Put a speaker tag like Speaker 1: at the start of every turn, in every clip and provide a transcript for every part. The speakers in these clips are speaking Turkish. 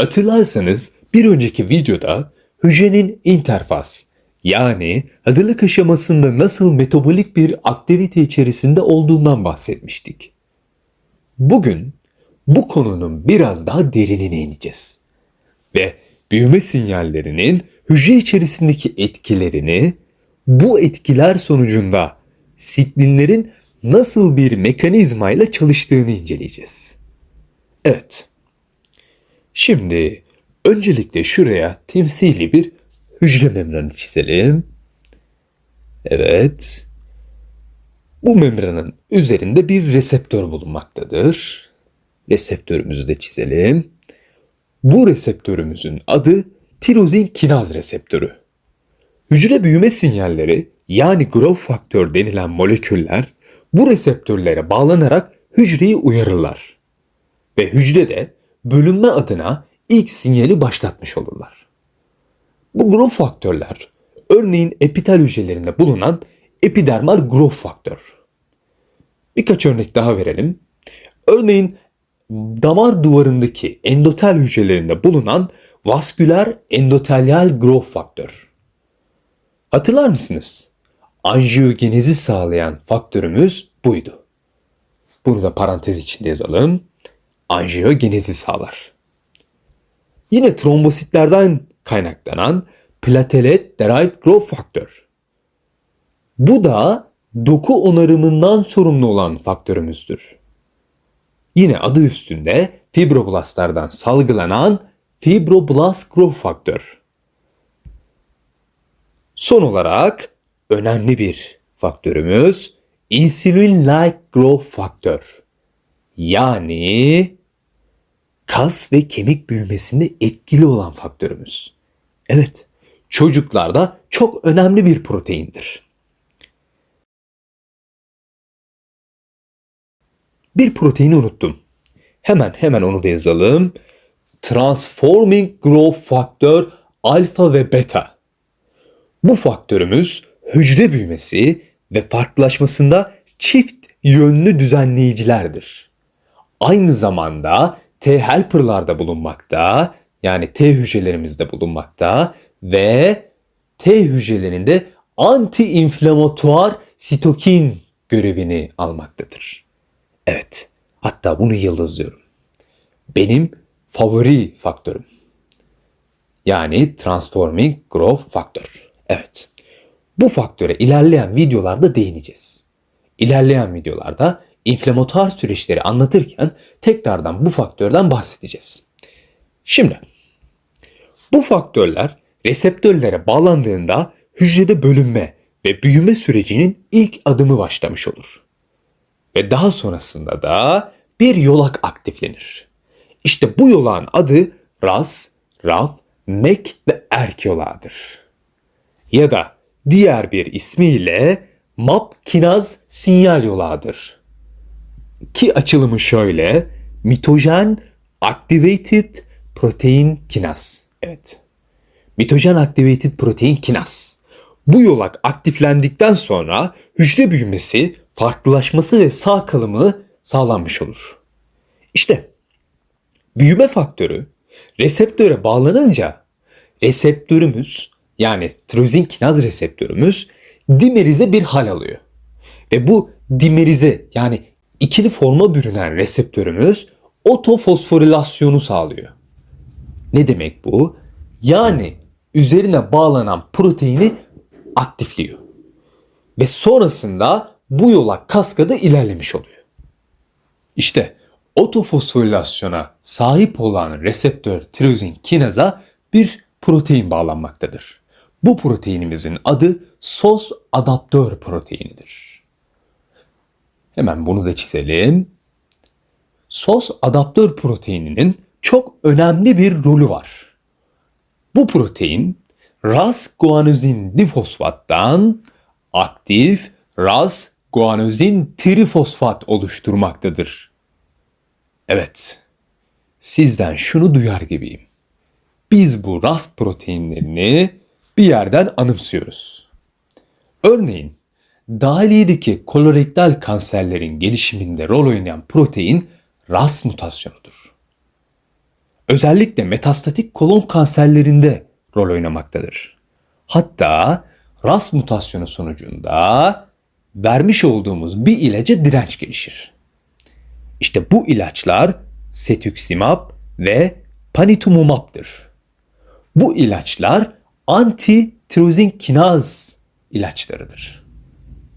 Speaker 1: Hatırlarsanız bir önceki videoda hücrenin interfaz yani hazırlık aşamasında nasıl metabolik bir aktivite içerisinde olduğundan bahsetmiştik. Bugün bu konunun biraz daha derinine ineceğiz. Ve büyüme sinyallerinin hücre içerisindeki etkilerini, bu etkiler sonucunda sitlinlerin nasıl bir mekanizmayla çalıştığını inceleyeceğiz. Evet. Şimdi öncelikle şuraya temsili bir hücre membranı çizelim. Evet. Bu membranın üzerinde bir reseptör bulunmaktadır. Reseptörümüzü de çizelim. Bu reseptörümüzün adı tirozin kinaz reseptörü. Hücre büyüme sinyalleri yani growth faktör denilen moleküller bu reseptörlere bağlanarak hücreyi uyarırlar. Ve hücrede bölünme adına ilk sinyali başlatmış olurlar. Bu growth faktörler örneğin epitel hücrelerinde bulunan epidermal growth faktör. Birkaç örnek daha verelim. Örneğin damar duvarındaki endotel hücrelerinde bulunan vasküler endotelyal growth faktör. Hatırlar mısınız? Anjiyogenezi sağlayan faktörümüz buydu. Bunu da parantez içinde yazalım. Anjiyogenezi sağlar. Yine trombositlerden kaynaklanan platelet derived growth faktör. Bu da doku onarımından sorumlu olan faktörümüzdür. Yine adı üstünde fibroblastlardan salgılanan fibroblast growth faktör. Son olarak önemli bir faktörümüz insulin-like growth faktör. Yani kas ve kemik büyümesinde etkili olan faktörümüz. Evet, çocuklarda çok önemli bir proteindir. Bir proteini unuttum. Hemen hemen onu da yazalım. Transforming Growth Factor alfa ve beta. Bu faktörümüz hücre büyümesi ve farklılaşmasında çift yönlü düzenleyicilerdir. Aynı zamanda T helper'larda bulunmakta, yani T hücrelerimizde bulunmakta ve T hücrelerinde anti-inflamatuar sitokin görevini almaktadır. Evet, hatta bunu yıldızlıyorum. Benim favori faktörüm. Yani Transforming Growth Factor. Evet. Bu faktöre ilerleyen videolarda değineceğiz. İlerleyen videolarda inflamatuar süreçleri anlatırken tekrardan bu faktörden bahsedeceğiz. Şimdi bu faktörler reseptörlere bağlandığında hücrede bölünme ve büyüme sürecinin ilk adımı başlamış olur. Ve daha sonrasında da bir yolak aktiflenir. İşte bu yolağın adı RAS, RAF, MEK ve ERK yolağıdır. Ya da diğer bir ismiyle MAP kinaz sinyal yolağıdır. Ki açılımı şöyle, mitojen activated protein kinaz. Evet. Mitojen activated protein kinaz. Bu yolak aktiflendikten sonra hücre büyümesi, farklılaşması ve sağ kalımı sağlanmış olur. İşte büyüme faktörü reseptöre bağlanınca reseptörümüz yani tirozin kinaz reseptörümüz dimerize bir hal alıyor. Ve bu dimerize yani ikili forma bürünen reseptörümüz otofosforilasyonu sağlıyor. Ne demek bu? Yani üzerine bağlanan proteini aktifliyor. Ve sonrasında bu yola kaskadı ilerlemiş oluyor. İşte otofosforilasyona sahip olan reseptör tirozin kinaza bir protein bağlanmaktadır. Bu proteinimizin adı SOS adaptör proteinidir. Hemen bunu da çizelim. SOS adaptör proteininin çok önemli bir rolü var. Bu protein ras guanozin difosfattan aktif ras guanozin trifosfat oluşturmaktadır. Evet, sizden şunu duyar gibiyim. Biz bu ras proteinlerini bir yerden anımsıyoruz. Örneğin dahiliyedeki kolorektal kanserlerin gelişiminde rol oynayan protein RAS mutasyonudur. özellikle metastatik kolon kanserlerinde rol oynamaktadır. Hatta RAS mutasyonu sonucunda vermiş olduğumuz bir ilaca direnç gelişir. İşte bu ilaçlar Cetuximab ve Panitumumab'dır. Bu ilaçlar anti-tirozin kinaz ilaçlarıdır.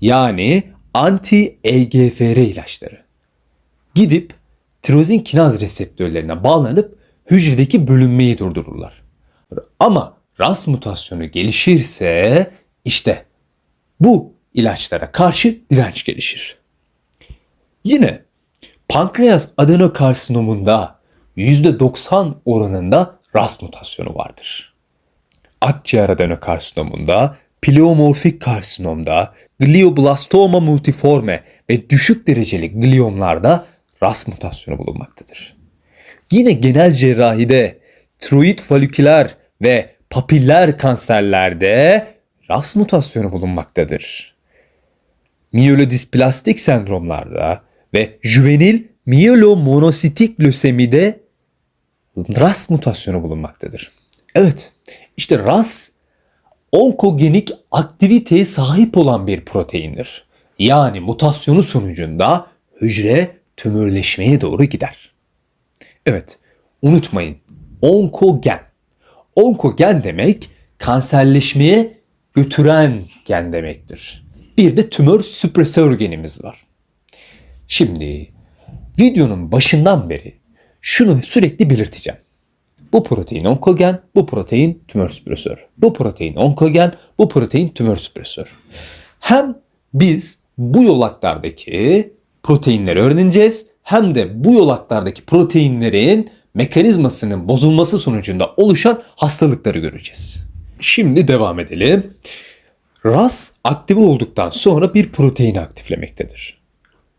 Speaker 1: Yani anti-EGFR ilaçları. Gidip tirozin kinaz reseptörlerine bağlanıp hücredeki bölünmeyi durdururlar. Ama RAS mutasyonu gelişirse işte bu ilaçlara karşı direnç gelişir. Yine pankreas adenokarsinomunda %90 oranında RAS mutasyonu vardır. Akciğer adenokarsinomunda, pleomorfik karsinomda, glioblastoma multiforme ve düşük dereceli gliomlarda RAS mutasyonu bulunmaktadır. Yine genel cerrahide tiroid foliküler ve papiller kanserlerde RAS mutasyonu bulunmaktadır. Miyelodisplastik sendromlarda ve juvenil miyelomonositik lösemide RAS mutasyonu bulunmaktadır. Evet, işte RAS onkogenik aktiviteye sahip olan bir proteindir. Yani mutasyonu sonucunda hücre tümörleşmeye doğru gider. Evet, unutmayın. Onkogen. Onkogen demek kanserleşmeye götüren gen demektir. Bir de tümör süpresör genimiz var. Şimdi videonun başından beri şunu sürekli belirteceğim. Bu protein onkogen, bu protein tümör süpresör. Bu protein onkogen, bu protein tümör süpresör. Hem biz bu yolaklardaki proteinleri öğreneceğiz hem de bu yolaklardaki proteinlerin mekanizmasının bozulması sonucunda oluşan hastalıkları göreceğiz. Şimdi devam edelim. RAS aktive olduktan sonra bir proteini aktiflemektedir.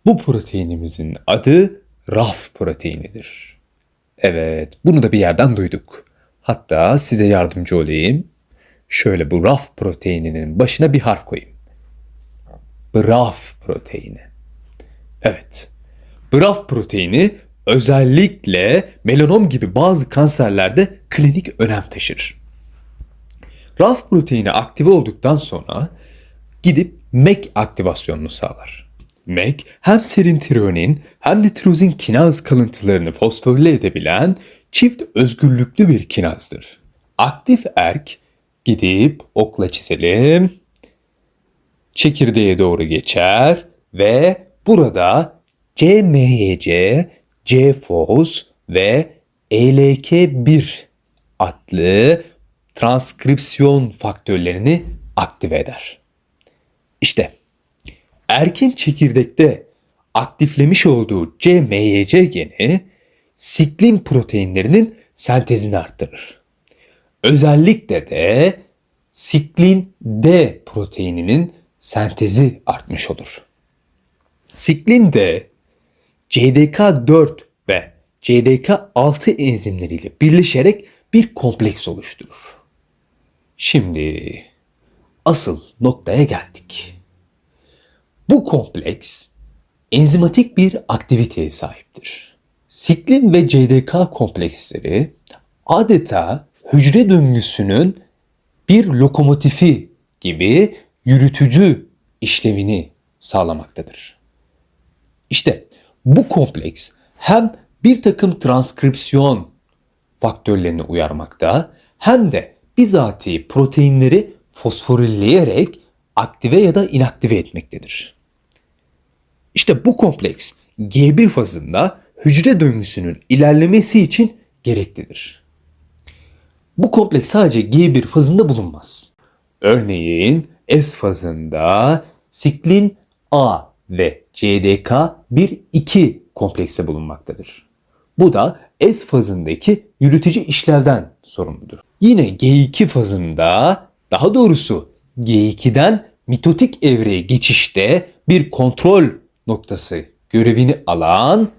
Speaker 1: Bu proteinimizin adı RAF proteinidir. Evet, bunu da bir yerden duyduk. Hatta size yardımcı olayım. Şöyle bu RAF proteininin başına bir harf koyayım. BRAF proteini. Evet. BRAF proteini özellikle melanom gibi bazı kanserlerde klinik önem taşır. RAF proteini aktive olduktan sonra gidip MEK aktivasyonunu sağlar. MEK hem serin tironin hem de tirozin kinaz kalıntılarını fosforile edebilen çift özgürlüklü bir kinazdır. Aktif erk gidip okla çizelim. Çekirdeğe doğru geçer ve burada CMYC, CFOS ve ELK1 adlı transkripsiyon faktörlerini aktive eder. İşte erken çekirdekte aktiflemiş olduğu CMYC geni siklin proteinlerinin sentezini arttırır. Özellikle de siklin D proteininin sentezi artmış olur. Siklin D, CDK4 ve CDK6 enzimleriyle birleşerek bir kompleks oluşturur. Şimdi asıl noktaya geldik. Bu kompleks enzimatik bir aktiviteye sahiptir. Siklin ve CDK kompleksleri adeta hücre döngüsünün bir lokomotifi gibi yürütücü işlevini sağlamaktadır. İşte bu kompleks hem bir takım transkripsiyon faktörlerini uyarmakta hem de bizatihi proteinleri fosforilleyerek aktive ya da inaktive etmektedir. İşte bu kompleks G1 fazında hücre döngüsünün ilerlemesi için gereklidir. Bu kompleks sadece G1 fazında bulunmaz. Örneğin S fazında siklin A ve CDK 1-2 komplekse bulunmaktadır. Bu da S fazındaki yürütücü işlevden sorumludur. Yine G2 fazında daha doğrusu G2'den mitotik evreye geçişte bir kontrol noktası görevini alan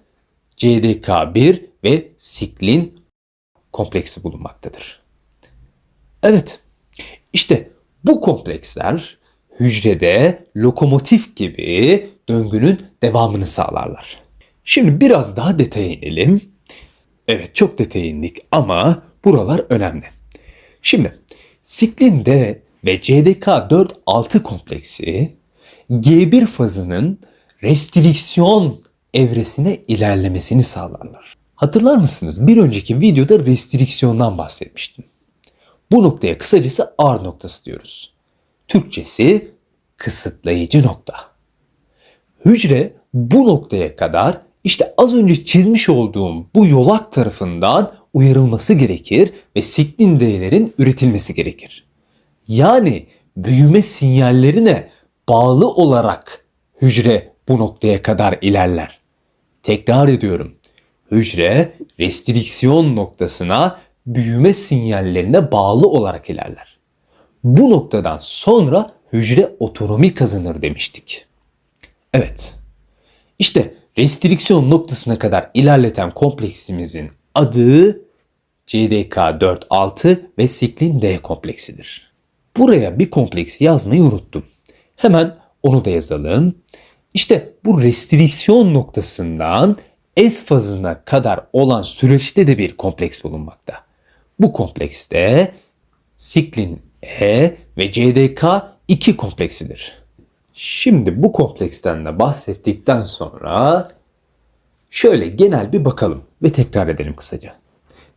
Speaker 1: CDK1 ve siklin kompleksi bulunmaktadır. Evet, işte bu kompleksler hücrede lokomotif gibi döngünün devamını sağlarlar. Şimdi biraz daha detaya inelim. Evet çok detaya indik ama buralar önemli. Şimdi siklin D ve CDK4-6 kompleksi G1 fazının restriksiyon evresine ilerlemesini sağlarlar. Hatırlar mısınız? Bir önceki videoda restriksiyondan bahsetmiştim. Bu noktaya kısacası R noktası diyoruz. Türkçesi kısıtlayıcı nokta. Hücre bu noktaya kadar işte az önce çizmiş olduğum bu yolak tarafından uyarılması gerekir ve siklin D'lerin üretilmesi gerekir. Yani büyüme sinyallerine bağlı olarak hücre bu noktaya kadar ilerler. Tekrar ediyorum. Hücre restriksiyon noktasına büyüme sinyallerine bağlı olarak ilerler. Bu noktadan sonra hücre otonomi kazanır demiştik. Evet. İşte restriksiyon noktasına kadar ilerleten kompleksimizin adı CDK4-6 ve siklin D kompleksidir. Buraya bir kompleksi yazmayı unuttum. Hemen onu da yazalım. İşte bu restriksiyon noktasından S fazına kadar olan süreçte de bir kompleks bulunmakta. Bu komplekste siklin E ve CDK 2 kompleksidir. Şimdi bu kompleksten de bahsettikten sonra şöyle genel bir bakalım ve tekrar edelim kısaca.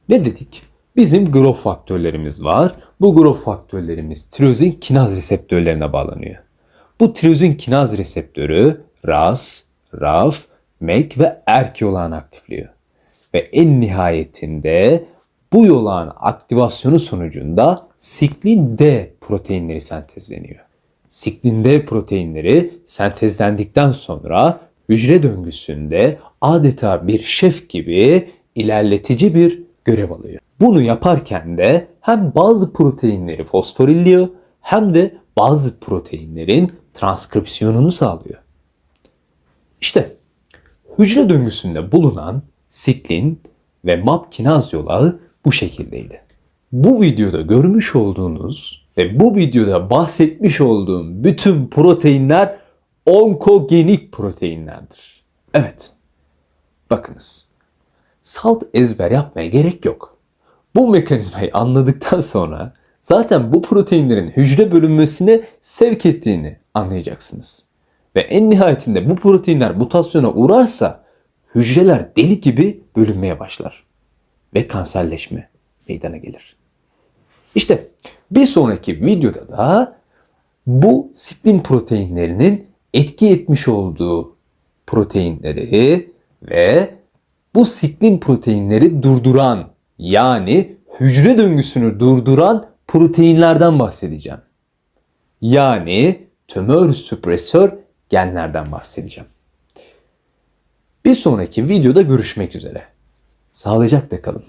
Speaker 1: Ne dedik? Bizim growth faktörlerimiz var. Bu growth faktörlerimiz tirozin kinaz reseptörlerine bağlanıyor. Bu tirozin kinaz reseptörü RAS, RAF, MEK ve ERK yolağını aktifliyor. Ve en nihayetinde bu yolağın aktivasyonu sonucunda siklin D proteinleri sentezleniyor. Siklin D proteinleri sentezlendikten sonra hücre döngüsünde adeta bir şef gibi ilerletici bir görev alıyor. Bunu yaparken de hem bazı proteinleri fosforilliyor hem de bazı proteinlerin transkripsiyonunu sağlıyor. İşte hücre döngüsünde bulunan siklin ve MAP kinaz yolağı bu şekildeydi. Bu videoda görmüş olduğunuz ve bu videoda bahsetmiş olduğum bütün proteinler onkogenik proteinlerdir. Evet. Bakınız. Salt ezber yapmaya gerek yok. Bu mekanizmayı anladıktan sonra zaten bu proteinlerin hücre bölünmesine sevk ettiğini anlayacaksınız. Ve en nihayetinde bu proteinler mutasyona uğrarsa hücreler deli gibi bölünmeye başlar. Ve kanserleşme meydana gelir. İşte bir sonraki videoda da bu siklin proteinlerinin etki etmiş olduğu proteinleri ve bu siklin proteinleri durduran yani hücre döngüsünü durduran proteinlerden bahsedeceğim. Yani tümör süpresör genlerden bahsedeceğim. Bir sonraki videoda görüşmek üzere. Sağlıcakla kalın.